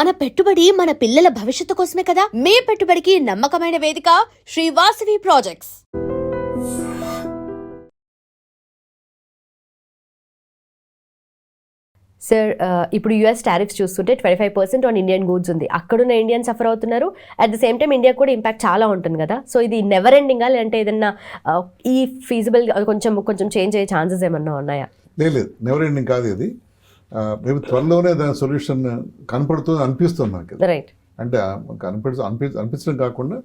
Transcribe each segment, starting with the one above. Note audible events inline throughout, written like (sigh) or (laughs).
మన పెట్టుబడి మన పిల్లల భవిష్యత్తు కోసమే కదా? మీ పెట్టుబడికి నమ్మకమైన వేదిక శ్రీ వాసవి ప్రాజెక్ట్స్ సార్ ఇప్పుడు యూఎస్ టారిఫ్స్ చూస్తుంటే twenty five percent on Indian goods ఉంది. అక్కడున్న ఇండియన్ సఫర్ అవుతున్నారు. At the same time India కూడా ఇంపాక్ట్ చాలా ఉంటుంది కదా. సో ఇది నెవర్ ఎండింగా లేదంటే ఏదన్నా ఆ, ఈ ఫీజిబుల్ కొంచెం కొంచెం చేంజ్ అయ్యే ఛాన్సెస్ ఏమన్నా ఉన్నాయా? లేదు లేదు. నెవర్ ఎండింగ్ కాదు ఇది. మేబీ త్వరలోనే దాని సొల్యూషన్ కనపడుతుంది అనిపిస్తుంది నాకు. రైట్ అంటే కనిపించ అనిపి అనిపించడం కాకుండా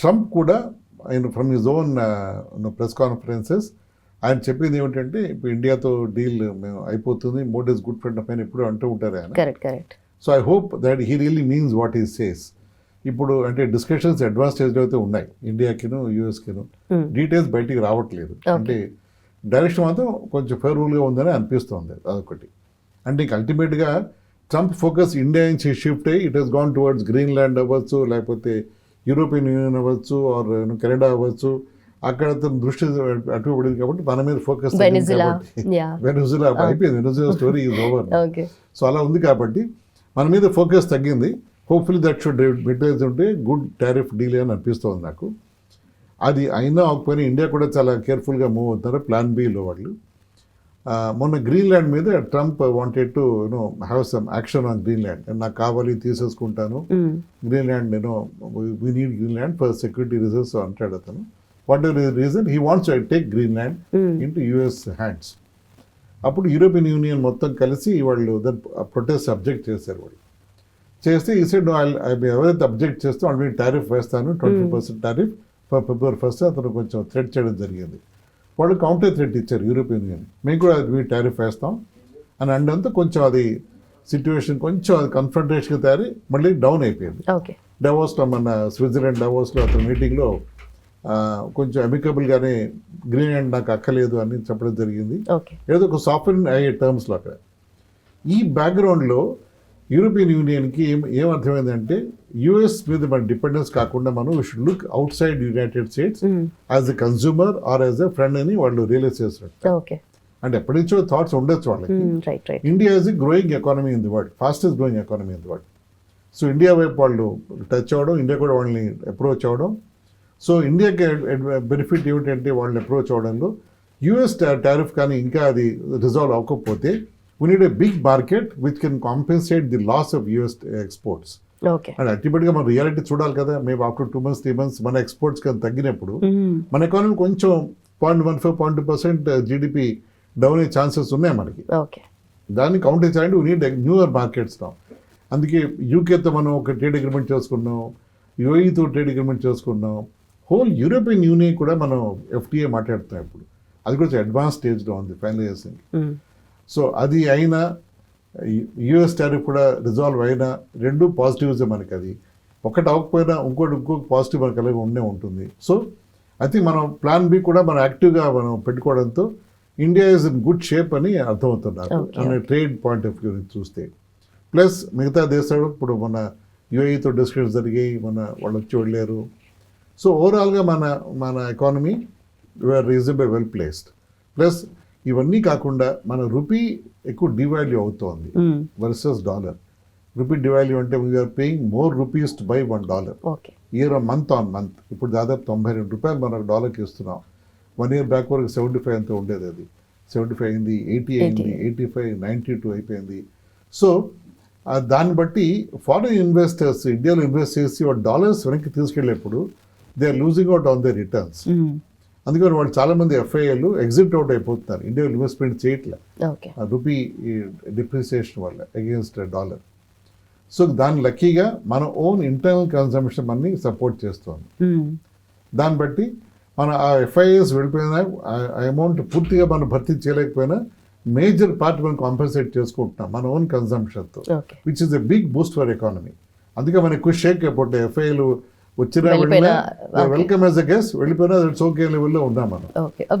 ట్రంప్ కూడా ఆయన from his own press conferences ఆయన చెప్పింది ఏమిటంటే ఇప్పుడు ఇండియాతో డీల్ మేము అయిపోతుంది మోడీ ఇస్ గుడ్ ఫ్రెండ్ పైన ఎప్పుడు అంటూ ఉంటారు ఆయన. So I hope that he really means what is says ఇప్పుడు అంటే డిస్కషన్స్ అడ్వాన్స్ స్టేజ్లో అయితే ఉన్నాయి ఇండియాకిను యూఎస్కిను. డీటెయిల్స్ బయటికి రావట్లేదు. అంటే డైరెక్షన్ మాత్రం కొంచెం ఫేవరబుల్గా ఉందని అనిపిస్తుంది అదొకటి. అంటే ఇంక అల్టిమేట్గా ట్రంప్ ఫోకస్ ఇండియా నుంచి షిఫ్ట్ అయ్యి it he's gone towards Greenland అవ్వచ్చు లేకపోతే యూరోపియన్ యూనియన్ అవ్వచ్చు ఆర్ కెనడా అవ్వచ్చు. అక్కడ అతను దృష్టి అటు పడింది కాబట్టి మన మీద ఫోకస్ వెనిజులా అయిపోయింది. Venezuela story is over so అలా ఉంది కాబట్టి మన మీద ఫోకస్ తగ్గింది. హోప్ఫుల్లీ దట్ షుడ్ మెటీరియల్స్ ఉంటే గుడ్ టారిఫ్ డీల్ అని అనిపిస్తుంది నాకు. అది అయినా అవ్వకపోయినా ఇండియా కూడా చాలా కేర్ఫుల్గా మూవ్ అవుతారు. ప్లాన్ బిలో వాళ్ళు. మొన్న గ్రీన్లాండ్ మీద Trump wanted to you know have some action on Greenland నాకు కావాలి తీసేసుకుంటాను. గ్రీన్లాండ్ నేను we need Greenland for security reasons అంటాడు అతను. Whatever reason he wants I take Greenland into US hands అప్పుడు యూరోపియన్ యూనియన్ మొత్తం కలిసి వాళ్ళు దాని ప్రొటెస్ట్ అబ్జెక్ట్ చేశారు వాళ్ళు. చేస్తే ఈ సైడ్ ఎవరైతే అబ్జెక్ట్ చేస్తే వాళ్ళ టారిఫ్ వేస్తాను twenty percent tariff for February first అతను కొంచెం థ్రెట్ చేయడం జరిగింది. వాళ్ళు కౌంటర్ థ్రెట్ ఇచ్చారు యూరోపియన్ యూనియన్ మేము కూడా అది మీ టారిఫ్ వేస్తాం. అని అండంతా కొంచెం అది సిచ్యువేషన్ కొంచెం అది కన్ఫ్రంటేషన్గా తయారీ మళ్ళీ డౌన్ అయిపోయింది. డవోస్లో మన స్విట్జర్లాండ్ డవోస్లో అతని మీటింగ్లో కొంచెం అమికబుల్గానే గ్రీన్లాండ్ నాకు అక్కలేదు అని చెప్పడం జరిగింది. ఏదో ఒక సాఫ్ట్వేర్ అయ్యే టర్మ్స్లో అక్కడ. ఈ బ్యాక్గ్రౌండ్లో యూరోపియన్ యూనియన్కి ఏం ఏం అర్థమైందంటే యుఎస్ మీద మన డిపెండెన్స్ కాకుండా మనం we should look outside United States as a consumer or as a friend అని వాళ్ళు రియలైజ్ చేస్తారు అంటే ఎప్పటి నుంచో థాట్స్ ఉండొచ్చు వాళ్ళకి. India is a growing economy in the world fastest growing economy in the world so India వైపు వాళ్ళు టచ్ అవ్వడం ఇండియా కూడా వాళ్ళని అప్రోచ్ అవ్వడం. సో ఇండియాకి బెనిఫిట్ ఏమిటంటే వాళ్ళని అప్రోచ్ అవ్వడంలో యూఎస్ టారిఫ్ కానీ ఇంకా అది రిజాల్వ్ అవ్వకపోతే need a big market which can compensate the loss of US exports okay and అల్టిమేట్గా మనం రియాలిటీ చూడాలి కదా. మేము after two months three months మన ఎక్స్పోర్ట్స్ కానీ తగ్గినప్పుడు మన ఎకానమీ కొంచెం point one five point two percent GDP down అయ్యే ఛాన్సెస్ ఉన్నాయి మనకి. దాన్ని కౌంటర్ చేయాలంటే వీ నీడ్ న్యూయర్ మార్కెట్స్ నా అందుకే యూకేతో మనం ఒక ట్రేడ్ అగ్రిమెంట్ చేసుకున్నాం. యూఏఈతో ట్రేడ్ అగ్రిమెంట్ చేసుకున్నాం. హోల్ యూరోపియన్ యూనియన్ కూడా మనం ఎఫ్టీఏ మాట్లాడుతున్నాం ఇప్పుడు. అది కూడా అడ్వాన్స్ స్టేజ్లో ఉంది ఫైనలైజేషన్ సో అది అయినా యుఎస్ టారిఫ్ కూడా రిజాల్వ్ అయినా రెండు పాజిటివ్స్ మనకి అది ఒకటి అవ్వకపోయినా ఇంకోటి ఇంకొక పాజిటివ్ మనకి అలాగే ఉండే ఉంటుంది. సో ఐ థింక్ మనం ప్లాన్ బి కూడా మనం యాక్టివ్గా మనం పెట్టుకోవడంతో India is in good shape అని అర్థమవుతున్నారు. అనే ట్రేడ్ పాయింట్ ఆఫ్ వ్యూ చూస్తే. ప్లస్ మిగతా దేశాలు ఇప్పుడు మన యుఏఈతో డిస్కషన్స్ జరిగాయి మన వాళ్ళు వచ్చి వెళ్ళారు. సో ఓవరాల్గా మన మన economy we're reasonable well placed plus ఇవన్నీ కాకుండా మన రూపీ ఎక్కువ డివాల్యూ అవుతోంది వర్సెస్ డాలర్. రూపీ డివాల్యూ అంటే we are paying more rupees to buy one dollar year month on month ఇప్పుడు దాదాపు తొంభై రెండు రూపాయలు మనకు డాలర్కి ఇస్తున్నాం. వన్ ఇయర్ బ్యాక్ వరకు సెవెంటీ ఫైవ్ అంతా ఉండేది అది. సెవెంటీ ఫైవ్ అయింది ఎయిటీ అయింది ఎయిటీ. ఫైవ్ నైంటీ టూ అయిపోయింది సో దాన్ని బట్టి ఫారిన్ ఇన్వెస్టర్స్ ఇండియాలో ఇన్వెస్ట్ చేసి డాలర్స్ వెనక్కి తీసుకెళ్ళేప్పుడు they are losing out on the returns అందుకని వాళ్ళు చాలామంది ఎఫ్ఐఏలు ఎగ్జిట్ అవుట్ అయిపోతున్నారు. ఇండియా ఇన్వెస్ట్మెంట్ చేయట్లే. రూపీ డిప్రిసియేషన్ వల్ల అగేన్స్ట్ డాలర్ సో దాని లక్కీగా మన ఓన్ ఇంటర్నల్ కన్సంప్షన్ మనని సపోర్ట్ చేస్తుంది. దాన్ని బట్టి మన ఆ ఎఫ్ఐఎస్ వెళ్ళిపోయినా ఆ అమౌంట్ పూర్తిగా మనం భర్తీ చేయలేకపోయినా మేజర్ పార్ట్ మనం కాంపెన్సేట్ చేసుకుంటున్నాం మన own కన్సంప్షన్తో which is a big boost for economy అందుకే మనకి ఎక్కువ షేక్ అయిపోతే ఎఫ్ఐలు వచ్చినా వెల్కమ్ యాజ్ అ గెస్ట్ వెళ్ళిపోయినా ఇట్స్ ఓకే లెవెల్లో ఉన్నాం మనం.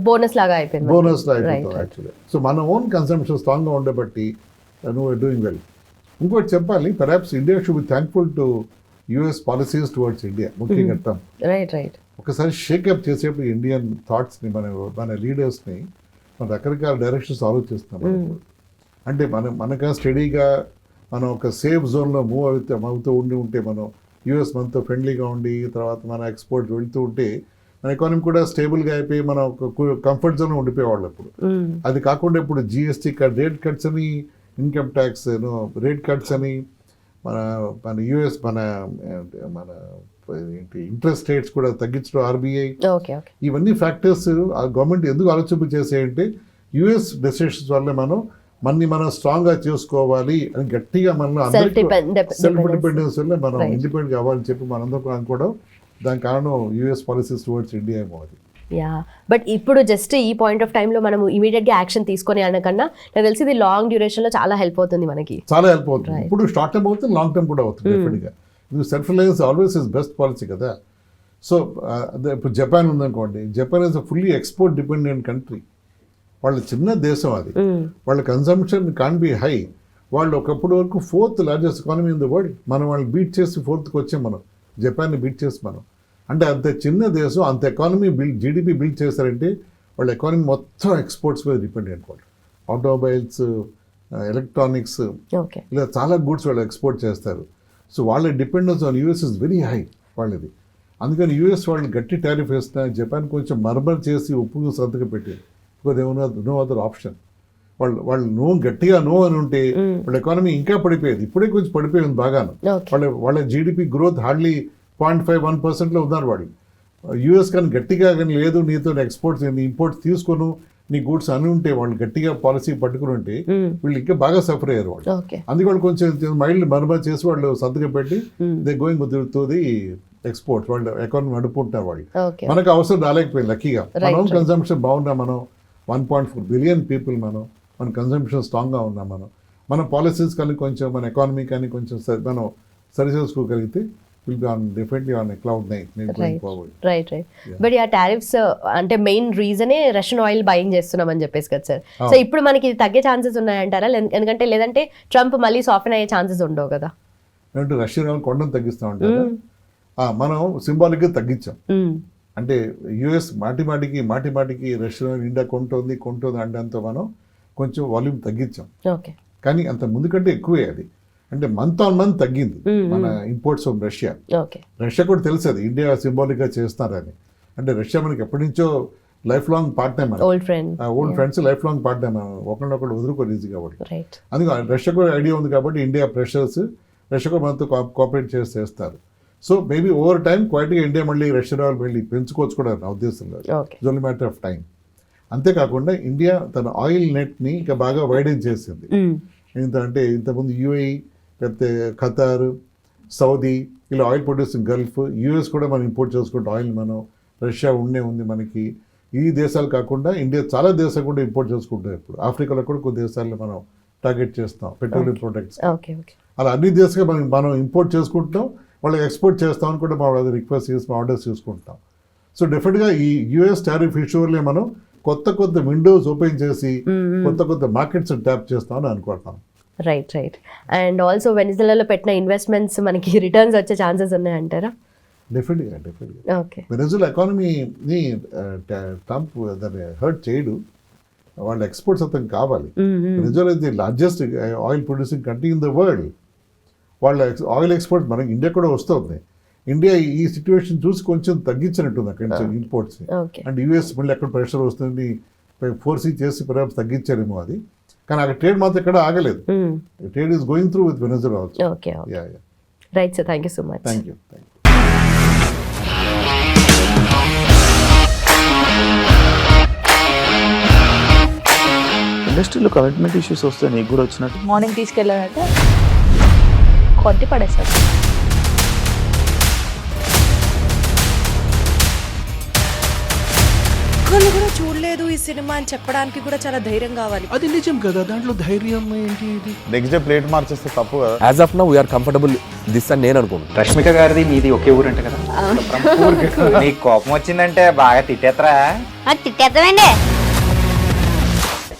బోనస్ లాగా అయిపోయింది బోనస్ అయిపోతాం యాక్చువల్లీ సో మన ఓన్ కన్సంప్షన్ స్ట్రాంగ్గా ఉండబట్టి నువ్వు డూయింగ్ వెల్ ఇంకోటి చెప్పాలి perhaps India should be thankful to US policies towards India ముఖ్యంగా రైట్ రైట్ ఒకసారి షేకప్ చేసేప్పుడు ఇండియన్ థాట్స్ని మన మన లీడర్స్ని మన రకరకాల డైరెక్షన్స్ ఆలోచిస్తాం మనం. ఇప్పుడు. అంటే మన మనక స్టడీగా మనం ఒక సేఫ్ జోన్లో మూవ్ అవుతే అవుతూ ఉండి ఉంటే మనం యూఎస్ మనతో ఫ్రెండ్లీగా ఉండి తర్వాత మన ఎక్స్పోర్ట్ వెళ్తూ ఉంటే మన ఎకానమీ కూడా స్టేబుల్గా అయిపోయి మనం ఒక కంఫర్ట్ జోన్లో ఉండిపోయేవాళ్ళు ఇప్పుడు. అది కాకుండా ఇప్పుడు జిఎస్టీ కట్ రేట్ కట్స్ అని ఇన్కమ్ ట్యాక్స్ రేట్ కట్స్ అని మన మన యుఎస్ మన మన ఏంటి ఇంట్రెస్ట్ రేట్స్ కూడా తగ్గించడం ఆర్బీఐ. ఇవన్నీ ఫ్యాక్టర్స్ ఆ గవర్నమెంట్ ఎందుకు ఆలోచింపు చేసాయంటే యుఎస్ డెసిషన్స్ వల్ల మనం మనని మనం స్ట్రాంగ్గా చేసుకోవాలి అని గట్టిగా మనం సెల్ఫ్ డిపెండ్ సెల్ఫ్ డిపెండెన్స్ వల్ల మనం. ఇండిపెండెంట్ కావాలని చెప్పి మనందరం అనుకోవడం దానికి కారణం యుఎస్ పాలసీస్ టువర్డ్స్ ఇండియా ఏమో అది. యా బట్ ఇప్పుడు జస్ట్ ఈ పాయింట్ ఆఫ్ టైంలో మనము ఇమీడియట్గా యాక్షన్ తీసుకొని అనకన్నా నాకు తెలిసి ఇది లాంగ్ డ్యూరేషన్లో చాలా హెల్ప్ అవుతుంది మనకి. చాలా హెల్ప్ అవుతుంది. ఇప్పుడు షార్ట్ టర్మ్ అవుతుంది లాంగ్ టర్మ్ కూడా అవుతుంది డెఫినెట్గా ఇది self reliance always is best policy కదా. సో ఇప్పుడు జపాన్ ఉందనుకోండి. Japan is fully export dependent country వాళ్ళ చిన్న దేశం అది. వాళ్ళ కన్సంప్షన్ కాన్ బి హై వాళ్ళు ఒకప్పుడు వరకు fourth largest economy in the world మనం వాళ్ళు బీట్ చేసి ఫోర్త్కి వచ్చాం మనం. జపాన్ని బీట్ చేసి మనం. అంటే అంత చిన్న దేశం అంత ఎకానమీ బిల్డ్ జీడిపి బిల్డ్ చేశారంటే వాళ్ళ ఎకానమీ మొత్తం ఎక్స్పోర్ట్స్ మీద డిపెండెంట్ వాళ్ళు ఆటోమొబైల్స్ ఎలక్ట్రానిక్స్ ఇలా చాలా గూడ్స్ వాళ్ళు ఎక్స్పోర్ట్ చేస్తారు. సో వాళ్ళ dependence on US is very high వాళ్ళది. అందుకని యూఎస్ వాళ్ళు గట్టి టారిఫ్ వేసిన జపాన్ కొంచెం మర్మర్ చేసి ఉప్పు సంతకం పెట్టింది బికాజ్ ఏమన్నా నో అదర్ ఆప్షన్ వాళ్ళు వాళ్ళు నో గట్టిగా నో అని ఉంటే వాళ్ళ ఎకానమీ ఇంకా పడిపోయేది. ఇప్పుడే కొంచెం పడిపోయింది బాగాను. వాళ్ళ వాళ్ళ GDP growth hardly point five one పర్సెంట్లో ఉన్నారు వాళ్ళు. యూఎస్ కానీ గట్టిగా కానీ లేదు నీతో ఎక్స్పోర్ట్స్ నీ ఇంపోర్ట్స్ తీసుకోను నీ గూడ్స్ అని ఉంటే వాళ్ళు గట్టిగా పాలసీ పట్టుకుని ఉంటే వీళ్ళు ఇంకా బాగా సఫర్ అయ్యారు వాళ్ళు. అందుకే వాళ్ళు కొంచెం మైల్డ్ మరమ్మతు చేసి వాళ్ళు సంతకం పెట్టి they going to the export వాళ్ళు ఎకానమీ నడుపుకుంటున్నారు వాళ్ళు. మనకు అవసరం రాలేకపోయింది లక్కీగా మనం. కన్సంప్షన్ బాగున్నాం మనం? One point four billion people మనం మన కన్సంప్షన్ స్ట్రాంగ్గా ఉన్నాం మనం. మన పాలసీస్ కానీ కొంచెం మన ఎకానమీ కానీ కొంచెం మనం సరి చేసుకోగలిగితే will be on definitely on cloud. Forward right right but ఆ టారిఫ్స్ అంటే మెయిన్ రీజనే రష్యన్ ఆయిల్ బయింగ్ చేస్తున్నామని చెప్పేసి కదా సార్ సో ఇప్పుడు మనకి ఇది తగ్గే ఛాన్సెస్ ఉన్నాయంటారా? ఎందుకంటే లేదంటే ట్రంప్ మళ్ళీ సాఫ్ట్ అయ్యే ఛాన్సెస్ ఉండవు కదా. అంటే రష్యన్ వాళ్ళు కొండను తగ్గిస్తూ ఉంటారు మనం సింబాలిక్గా తగ్గించాం. అంటే యుఎస్ మాటి మాటికి మాటి మాటికి రష్యా ఇండియా కొంటుంది కొంటుంది అంటే మనం కొంచెం వాల్యూమ్ తగ్గించాం. ఓకే. కానీ అంత ముందు కంటే ఎక్కువే అది. అంటే మంత్ ఆన్ మంత్ తగ్గింది మన ఇంపోర్ట్స్ ఫ్రమ్ రష్యా రష్యా కూడా తెలుసు అది. ఇండియా సింబాలిక్గా చేస్తున్నారని. అంటే రష్యా మనకి ఎప్పటి నుంచో లైఫ్ లాంగ్ పార్ట్నర్ మన old friend old friends life long partner మనం ఒకళ్ళొకళ్ళు వదులుకోరు ఈజీ కాబట్టి. అందుకే రష్యా కూడా ఐడియా ఉంది కాబట్టి ఇండియా ప్రెషర్స్ రష్యా కూడా మనతో కోఆపరేట్ చేసి చేస్తారు. సో మేబీ ఓవర్ టైం క్వైట్గా ఇండియా మళ్ళీ రష్యా వాళ్ళు వెళ్ళి పెంచుకోవచ్చు కూడా నా ఉద్దేశంలో. Okay it's only matter of time అంతేకాకుండా ఇండియా తన ఆయిల్ నెట్ని ఇంకా బాగా వైడెన్ చేసింది. ఇంత అంటే ఇంతకుముందు యూఏఈ లేకపోతే ఖతార్ సౌదీ ఇలా ఆయిల్ ప్రొడ్యూసింగ్ గల్ఫ్ యూఎస్ కూడా మనం ఇంపోర్ట్ చేసుకుంటాం ఆయిల్ మనం రష్యా ఉండే ఉంది మనకి. ఈ దేశాలు కాకుండా ఇండియా చాలా దేశాలు కూడా ఇంపోర్ట్ చేసుకుంటాం ఇప్పుడు. ఆఫ్రికాలో కూడా కొన్ని దేశాల్లో మనం టార్గెట్ చేస్తాం పెట్రోలియం ప్రొడక్ట్స్ అలా అన్ని దేశాలు మనం మనం ఇంపోర్ట్ చేసుకుంటాం వాళ్ళకి ఎక్స్పోర్ట్ చేస్తామని కూడా మనం అది రిక్వెస్ట్ చేసి ఆర్డర్స్ చూసుకుంటాం. సో డెఫినెట్గా ఈ యూఎస్ టారిఫ్ ఇష్యూలే మనం కొత్త కొత్త విండోస్ ఓపెన్ చేసి కొత్త కొత్త మార్కెట్స్ ట్యాప్ చేస్తామని అనుకుంటున్నాం. రైట్ రైట్ అండ్ ఆల్సో వెనిజులాలో పెట్టిన ఇన్వెస్ట్మెంట్స్ మనకి (laughs) రిటర్న్స్ వచ్చే ఛాన్సెస్ ఉన్నాయంటారా డెఫినెట్గా డెఫినెట్గా ఓకే వెనజులా ఎకానమీని ట్రంప్ దాన్ని హర్ట్ చేయడు. వాళ్ళ ఎక్స్పోర్ట్స్ అతను కావాలి. Venezuela the largest oil producing country in the world వాళ్ళ ఆయిల్ ఎక్స్పోర్ట్ మనకి ఇండియా కూడా వస్తుంది. ఇండియా ఈ సిచ్యువేషన్ చూసి కొంచెం తగ్గించినట్టుంది అక్కడి నుంచి ఇంపోర్ట్స్ అండ్ యూఎస్ మళ్ళీ ఎక్కడ ప్రెషర్ వస్తుంది ఫోర్సీ చేసి పర్హాప్స్ తగ్గించారేమో అది. కానీ అక్కడ ట్రేడ్ మాత్రం ఎక్కడ ఆగలేదు. Trade is going through with Venezuela also okay ya ya right sir thank you so much thank you thank you ఇండస్ట్రీలో కమిట్మెంట్ ఇష్యూస్ వస్తే నీకు కూడా వచ్చినట్టు. మార్నింగ్ తీసుకెళ్ళాడంటే కొట్టి పడేశాడు. ఒక్కళ్ళు కూడా చూడలేదు ఈ సినిమా అని చెప్పడానికి కూడా చాలా ధైర్యం కావాలి. అది నిజం కదా దాంట్లో ధైర్యం ఏంటి ఇది? నెక్స్ట్ డే ప్లేట్ మార్చేస్తే తప్పు కదా. As of now we're comfortable this అని నేను అనుకుంటున్నాను. రష్మిక గారిది మీది ఒకే ఊరంట కదా? నీకు (laughs) కోపం వచ్చిందంటే బాగా తిట్టేత్తరా? తిట్టేద్దామండి